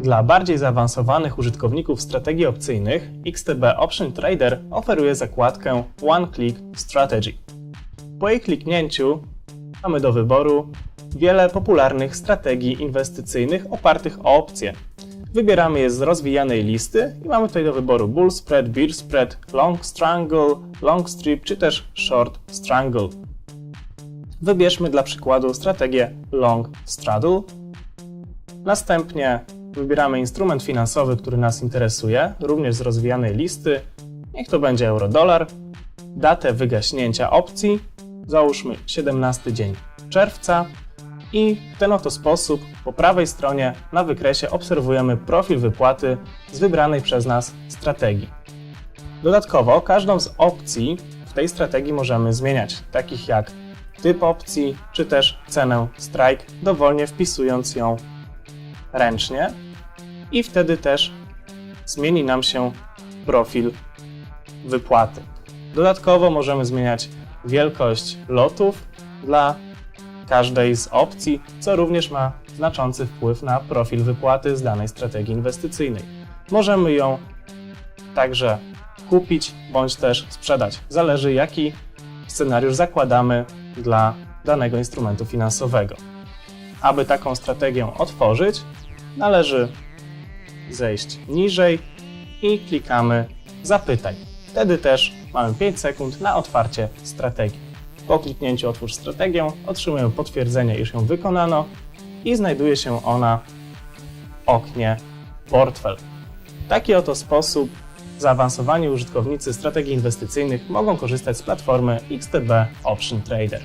Dla bardziej zaawansowanych użytkowników strategii opcyjnych XTB Option Trader oferuje zakładkę One Click Strategy. Po jej kliknięciu mamy do wyboru wiele popularnych strategii inwestycyjnych opartych o opcje. Wybieramy je z rozwijanej listy i mamy tutaj do wyboru Bull Spread, Bear Spread, Long Strangle, Long Strip czy też Short Strangle. Wybierzmy dla przykładu strategię Long Straddle. Następnie wybieramy instrument finansowy, który nas interesuje, również z rozwijanej listy. Niech to będzie euro-dolar. Datę wygaśnięcia opcji, załóżmy 17 dzień czerwca. I w ten oto sposób po prawej stronie na wykresie obserwujemy profil wypłaty z wybranej przez nas strategii. Dodatkowo każdą z opcji w tej strategii możemy zmieniać, takich jak typ opcji, czy też cenę strike, dowolnie wpisując ją ręcznie i wtedy też zmieni nam się profil wypłaty. Dodatkowo możemy zmieniać wielkość lotów dla każdej z opcji, co również ma znaczący wpływ na profil wypłaty z danej strategii inwestycyjnej. Możemy ją także kupić bądź też sprzedać. Zależy jaki scenariusz zakładamy dla danego instrumentu finansowego. Aby taką strategię otworzyć, należy zejść niżej i klikamy Zapytaj. Wtedy też mamy 5 sekund na otwarcie strategii. Po kliknięciu Otwórz strategię otrzymujemy potwierdzenie, iż ją wykonano i znajduje się ona w oknie Portfel. W taki oto sposób zaawansowani użytkownicy strategii inwestycyjnych mogą korzystać z platformy XTB Option Trader.